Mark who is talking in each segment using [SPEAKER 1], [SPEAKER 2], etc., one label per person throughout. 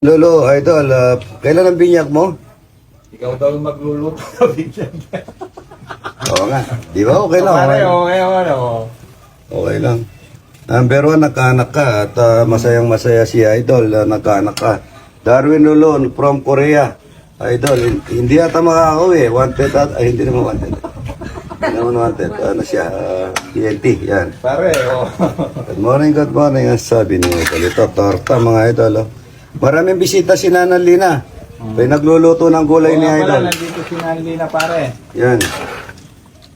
[SPEAKER 1] Lolo, idol, ah, kailan ang binyag mo?
[SPEAKER 2] Ikaw daw yung magluluto na bigyan.
[SPEAKER 1] Oo nga. Di ba? Okay lang.
[SPEAKER 2] Pare,
[SPEAKER 1] Okay,
[SPEAKER 2] okay, ano.
[SPEAKER 1] okay lang. Number one, nagkaanak ka at ah, masayang masaya si Idol na nagkaanak ka. Darwin Lulon from Korea. Idol, hin- hindi ata makakauwi. Wanted at, ay hindi naman wanted. Hindi naman wanted. Ano siya? ah, TNT, yan.
[SPEAKER 2] Pare, oh.
[SPEAKER 1] Good morning, good morning. Ang sabi ni Idol. Ito, torta mga Idol. Oh. Maraming bisita si Nana Lina. May nagluluto ng gulay ni Idol.
[SPEAKER 2] nandito si Nanli na pare.
[SPEAKER 1] Yan.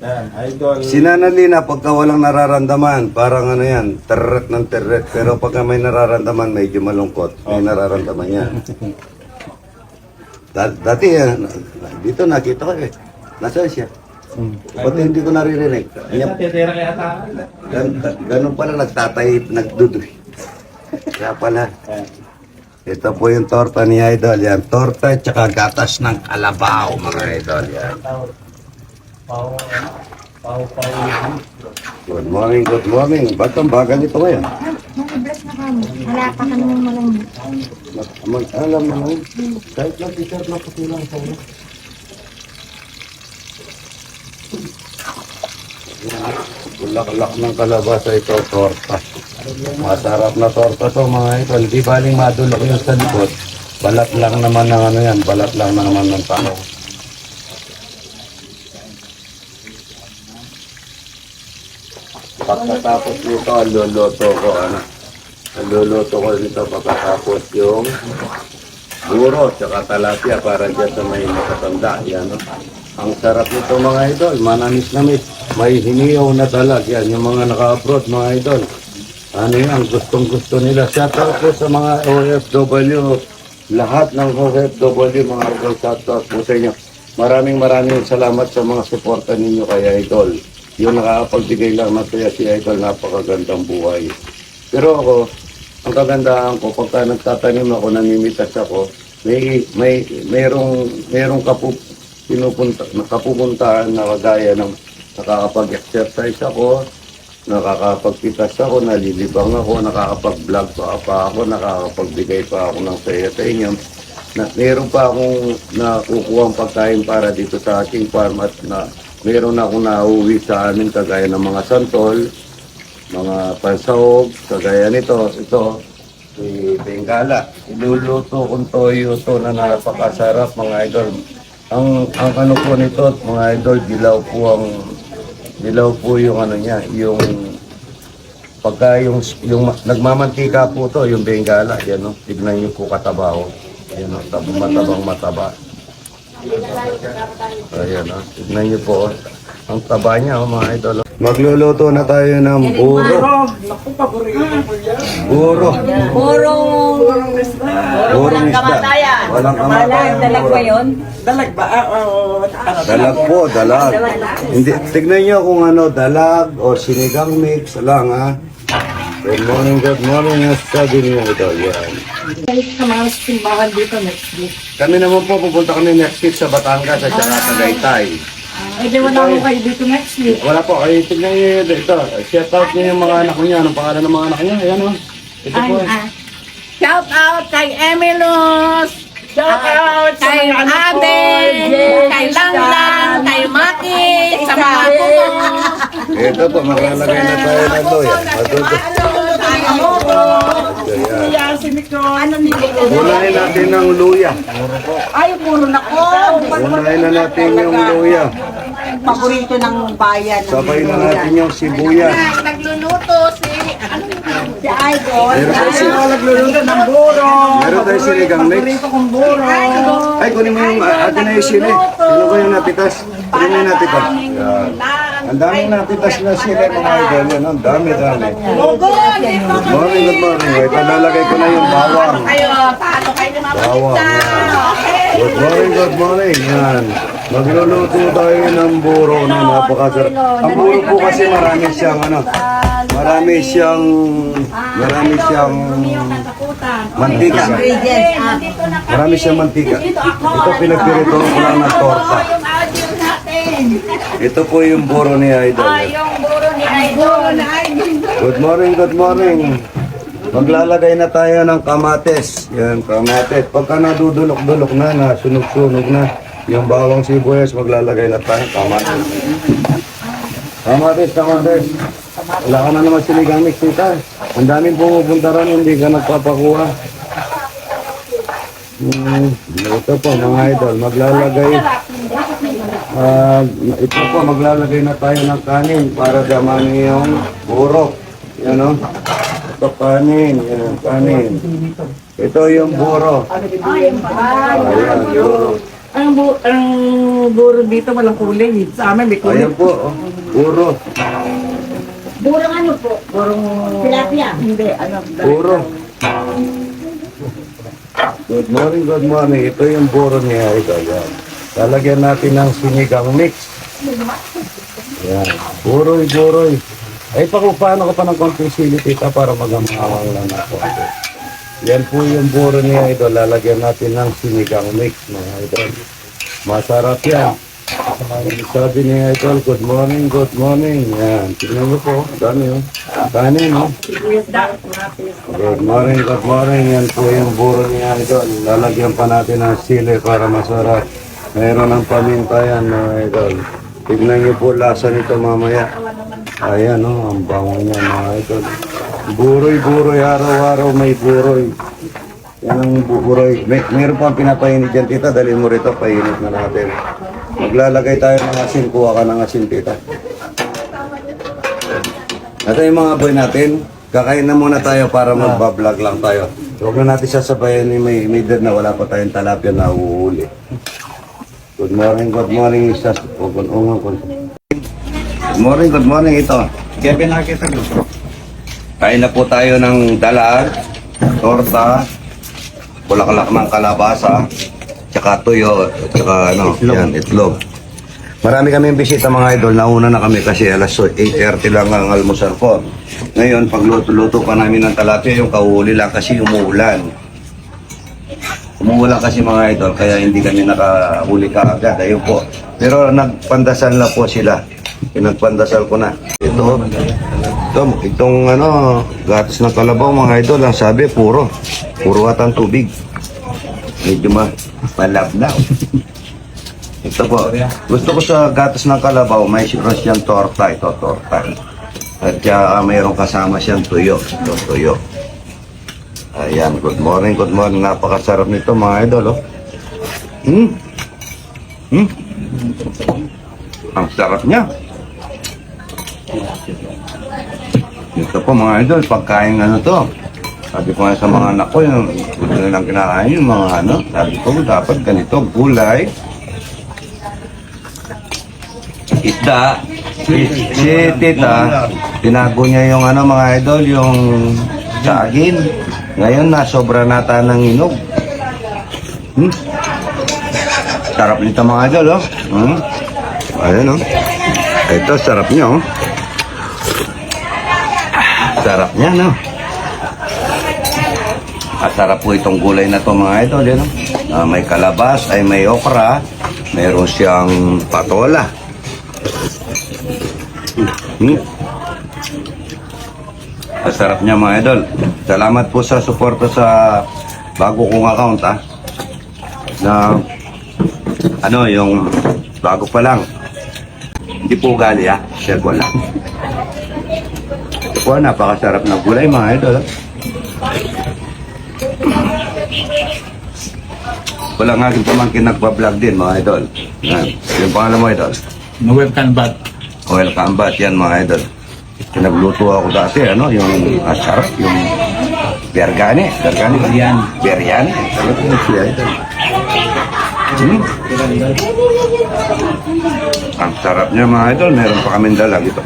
[SPEAKER 2] Yan, idol.
[SPEAKER 1] Si Nana Lina, pagka walang nararamdaman, parang ano yan, terret ng terret. Pero pagka may nararamdaman, medyo malungkot. May nararamdaman yan. Da- dati, eh, dito nakita ko eh. Nasaan siya? Pati hindi ko naririnig.
[SPEAKER 2] Ay,
[SPEAKER 1] Niya,
[SPEAKER 2] natitira kaya tayo.
[SPEAKER 1] gan, ganun pala nagtatay, nagdudoy. Kaya pala. Ito po yung torta ni Idol. Yan, torta at saka gatas ng kalabaw, mga Idol. Yan. Good morning, good morning. Ba't ang bagal nito ngayon?
[SPEAKER 3] Na kami. Wala pa ka naman malang.
[SPEAKER 1] Mag, alam mo lang, kahit lang t-shirt na puti lang sa ulo. Bulak-lak ng kalabasa ito, torta. Masarap na torta to mga ito. Hindi baling madulok yung sa likod. Balat lang naman ng ano yan, balat lang naman ng tao. Pagkatapos nito, luluto ko, ano, luluto ko nito pagkatapos yung buro, tsaka talapia para dyan sa may nakatanda. Yan, no? Ang sarap nito mga idol, manamis namis. May hiniyaw na talag. Yan, yung mga naka-abroad mga idol. Ano yan, gustong gusto nila. Shout out po sa mga OFW. Lahat ng OFW, mga idol, shout out po sa inyo. Maraming maraming salamat sa mga suporta ninyo kay Idol. Yung nakakapagbigay lang na kaya si Idol, napakagandang buhay. Pero ako, ang kagandahan ko, pagka nagtatanim ako, namimitas ako, may, may, merong, merong kapu, pinupunta, nakapupuntahan na kagaya ng nakakapag-exercise ako, nakakapagpitas ako, nalilibang ako, nakakapag-vlog pa, pa ako, nakakapagbigay pa ako ng saya sa inyo. Na, meron pa akong nakukuha pagkain para dito sa aking farm at na meron akong nauwi sa amin kagaya ng mga santol, mga pansahog, kagaya nito, ito, si Bengala. Iluluto kong toyo to na napakasarap mga idol. Ang, ang ano po nito, mga idol, dilaw po ang, dilaw po yung ano niya, yung pagka yung, yung ma- nagmamantika po to, yung Bengala, yan no, tignan niyo po katabaho. Yan no, tab- matabang mataba. Ayan no, tignan niyo po, ang taba niya, oh, mga idol. Magluluto na tayo ng buro.
[SPEAKER 2] Naku, paborito ko yan.
[SPEAKER 1] Buro.
[SPEAKER 3] Burong.
[SPEAKER 1] Burong isda. Walang kamatayan.
[SPEAKER 3] Dalag ba yun?
[SPEAKER 2] Dalag ba? Ah, oh, ano?
[SPEAKER 1] Dalag po, dalag. Hindi, tignan niyo kung ano, dalag o sinigang mix lang ha. Good morning, good morning. Sabi niyo ito, yan.
[SPEAKER 3] Sa mga simbahan dito next week.
[SPEAKER 1] Kami naman po, pupunta kami next week sa Batangas at saka sa Tagaytay.
[SPEAKER 3] Eh, di wala ko kayo dito next week.
[SPEAKER 1] Wala po, ay tignan niyo ito. Shout out niyo yung mga anak niya. Anong pangalan ng mga anak niya? Ayan o. Ito po.
[SPEAKER 3] ah. Shout out kay Emilus! Shout out kay Abel! Kay Langlang! Kay Maki! Sa mga kuko!
[SPEAKER 1] Ito po, maglalagay na tayo ng loya. Madudo. Ayan.
[SPEAKER 2] Yan, si Nicole.
[SPEAKER 3] Ano nito?
[SPEAKER 1] Unahin natin ng luya.
[SPEAKER 3] Ay, puro na ko!
[SPEAKER 1] Unahin na natin yung luya.
[SPEAKER 3] Paborito ng bayan.
[SPEAKER 1] Sabay na natin yung sibuyas.
[SPEAKER 3] Nagluluto si... Ano Si Idol.
[SPEAKER 1] Meron tayo si
[SPEAKER 2] Nagluluto ng buro.
[SPEAKER 1] Meron tayo sinigang mix.
[SPEAKER 2] Paborito kong buro.
[SPEAKER 1] Ay, kunin mo yung atin na yung sili. Sino ba yung napitas? Kunin mo yung napitas. Yan. Ang daming napitas na sili mga idol. Yan, ang dami, dami. Good morning, good morning. Wait, lalagay ko na yung bawang.
[SPEAKER 3] Ayo, paano kayo
[SPEAKER 1] Bawang. Yan. Good morning, good morning. Yan. Magluluto tayo ng buro na napakasarap. Ang buro po kasi marami siyang ano, marami siyang, marami siyang mantika. Marami siyang mantika. Ito pinagpirito ko lang ng torta. Ito po yung buro ni Idol.
[SPEAKER 3] Yung buro ni Idol.
[SPEAKER 1] Good morning, good morning. Maglalagay na tayo ng kamates. Yan, kamates. Pagka nadudulok-dulok na, nasunog-sunog na, yung bawang sibuyas, maglalagay na tayo ng kamates. Kamates, kamates. Wala ka na naman sinigang mix tita. Ang daming pumupunta ron, hindi ka nagpapakuha. Hmm, ito po mga idol, maglalagay. Ah, ito po, maglalagay na tayo ng kanin para damani yung burok. Yan o. Ito kanin, yan, kanin. Ito yung buro. Ayan, buro.
[SPEAKER 2] Ang, bu ang buro dito walang kulay. Sa amin may kulay.
[SPEAKER 1] Ayan po, oh, buro.
[SPEAKER 4] Burang ano po?
[SPEAKER 2] Burong...
[SPEAKER 4] Tilapia.
[SPEAKER 2] Hindi, ano.
[SPEAKER 1] Buro. Good morning, good morning. Ito yung buro niya, ito. Yan. Lalagyan natin ng sinigang mix. Yan. Buroy, buroy. Ay, paano ka pa ng konting sili, para magamawang lang na konti. Yan po yung buro niya, ito. Lalagyan natin ng sinigang mix, mga idol. Masarap yan. Sabi niya, idol, good morning, good morning. Yan. Tingnan mo po, dami oh. Kanin, no? Good morning, good morning. Yan po yung buro niya idol. Lalagyan pa natin ng sili para masarap. Meron ng paminta yan mga idol. Tignan niyo po lasa nito mamaya. Ayan o, ang bango niya mga idol. Buroy, buroy, araw-araw may buroy. Yan ang bu- buroy. May, meron pang pinapainit dyan tita. Dali mo rito, painit na natin. Maglalagay tayo ng asin. Kuha ka ng asin tita. Ito yung mga boy natin. Kakain na muna tayo para magbablog lang tayo. Huwag na natin sasabayan ni may leader na wala pa tayong talapia na uuuli. Good morning, good morning, Sas. Good Good morning, good morning. Ito.
[SPEAKER 2] Kaya pinakita ko.
[SPEAKER 1] Kain na po tayo ng dalag, torta, bulaklak ng kalabasa, tsaka tuyo, tsaka ano, yan, itlog. Marami kami bisita mga idol, nauna na kami kasi alas 8.30 lang ang almusal ko. Ngayon, pagluto-luto pa namin ng talapia, yung kahuli lang kasi umuulan. Umuulan kasi mga idol, kaya hindi kami nakahuli kaagad. Ayun po. Pero nagpandasal na po sila. Pinagpandasal ko na. Ito, ito, itong ano, gatas ng kalabaw mga idol, ang sabi puro. Puro atang tubig. Medyo ma malabnaw. Ito po. Gusto ko sa gatas ng kalabaw, may siyang siyang torta. Ito, torta. At saka mayroong kasama siyang tuyo. Ito, tuyo. Ayan, good morning, good morning. Napakasarap nito mga idol, oh. Hmm? Hmm? Ang sarap niya. Ito po mga idol, pagkain ano to. Sabi ko nga sa mga anak ko, yung gusto nilang kinakain, yung mga ano, sabi ko dapat ganito, gulay, isda, si, tita, tinago niya yung ano mga idol, yung saging. Ngayon na sobra nata ng inog. Hmm? Sarap nito mga idol, oh. Hmm? Ayan, oh. Ito, sarap niya, oh. Sarap niya, no? Masarap po itong gulay na to mga idol, yan, oh. Ah, may kalabas, ay may okra, meron siyang patola. Hmm? Masarap niya mga idol. Salamat po sa suporta sa bago kong account ha. Na ano yung bago pa lang. Hindi po ugali ha. Share ko lang. Ito po napakasarap na gulay mga idol. ha. Walang aking pamangkin nagpa-vlog din mga idol. Yan. Yung pangalan mo idol.
[SPEAKER 2] Noel Canbat.
[SPEAKER 1] Oil combat yan mga idol. Pinagluto ako dati, ano, yung ah, sarap, yung bergane. Bergane?
[SPEAKER 2] Yan.
[SPEAKER 1] Biryani. Sarap yung siya idol. Hmm. Ang sarap niya mga idol. Meron pa kaming dalag ito.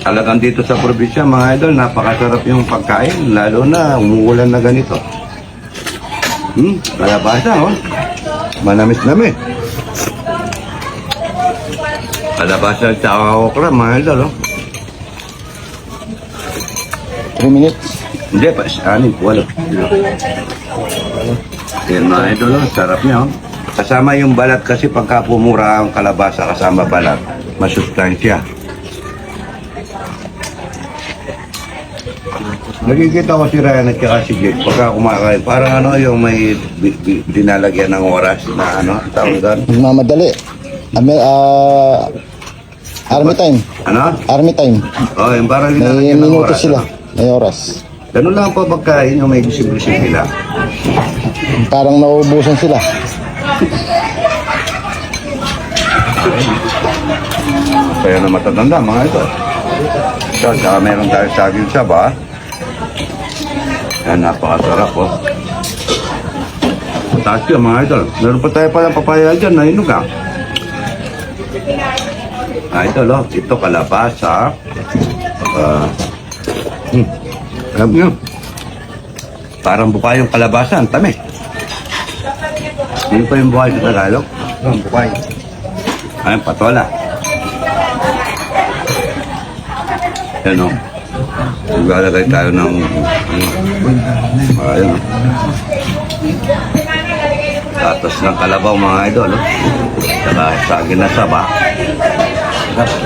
[SPEAKER 1] Talagang dito sa probinsya mga idol, napakasarap yung pagkain. Lalo na umuulan na ganito. Hmm, kalabasa oh. Manamis-namis. Kalabasa at saka okra, mga idol, oh.
[SPEAKER 2] 3 minutes.
[SPEAKER 1] Hindi, pa, anin, walo. Yan, mga idol. Sarap niya, oh. Kasama yung balat kasi pagka pumura ang kalabasa kasama balat, masustansya. Nakikita ko si Ryan at saka si Jake pagka kumakain. Parang ano yung may bi- bi- dinalagyan ng oras na ano, tawag doon.
[SPEAKER 5] Nagmamadali. Ami, ah, army time.
[SPEAKER 1] Ano?
[SPEAKER 5] Army time.
[SPEAKER 1] Oh, yung parang
[SPEAKER 5] May
[SPEAKER 1] dinalagyan ng
[SPEAKER 5] minuto
[SPEAKER 1] oras.
[SPEAKER 5] sila.
[SPEAKER 1] ano?
[SPEAKER 5] May oras.
[SPEAKER 1] Ganun lang po pagkain yung may disiblisyon nila.
[SPEAKER 5] Parang nauubusan sila.
[SPEAKER 1] Kaya na matatanda mga ito. So, saka meron tayo saging saba. Yan, napakasarap po. Mataas yun mga idol. Meron pa tayo palang papaya dyan na inog ah. Ah, ito lo. Ito kalabasa. Ah. Hmm. Alam nyo. Parang buka yung kalabasa. Ang tamis. Hindi pa yung buhay sa Tagalog. Ang buhay. Ayun, patola. Yan o. Maglalagay tayo ng... Ano, ayun o. Tatas ng kalabaw mga idol. Oh. Saka saging na saba.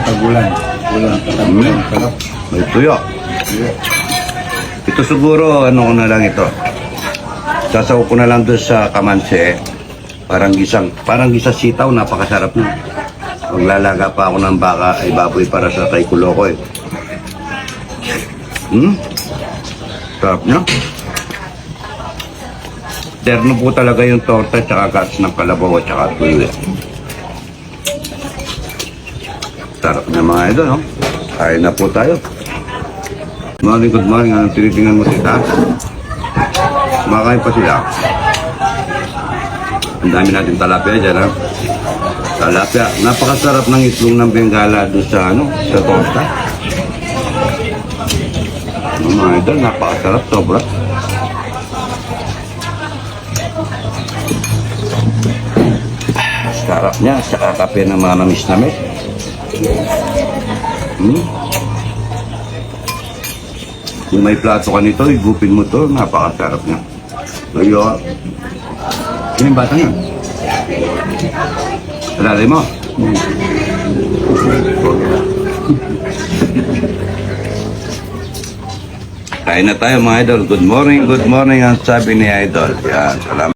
[SPEAKER 6] Tagulan. Ulan.
[SPEAKER 1] Mm. May tuyo. Ito siguro, ano ko na lang ito. Sasaw ko na lang doon sa kamanse. Parang gisang, parang gisa sitaw, napakasarap na. Maglalaga pa ako ng baka ay baboy para sa kay Kuloko eh. Hmm? Sarap niya. Terno po talaga yung torta tsaka gas ng kalabaw at tsaka tuyo. Sarap niya mga idol, no? Kain na po tayo. Morning, good morning. Anong tinitingnan mo tita? Kumakain pa sila. Ang dami natin talapia dyan, ha? Talapia. Napakasarap ng itlog ng Bengala doon sa, ano, sa tosta. Ano, mga idol, napakasarap. Sobra. Sarap niya. Saka kape ng mga namis-namis. Hmm? Kung may plato ka nito, igupin mo to, napakasarap niya. Ayo. Sino yung bata niya? Alala mo? Kain na tayo mga idol. Good morning, good morning ang sabi ni idol. Yan, salamat.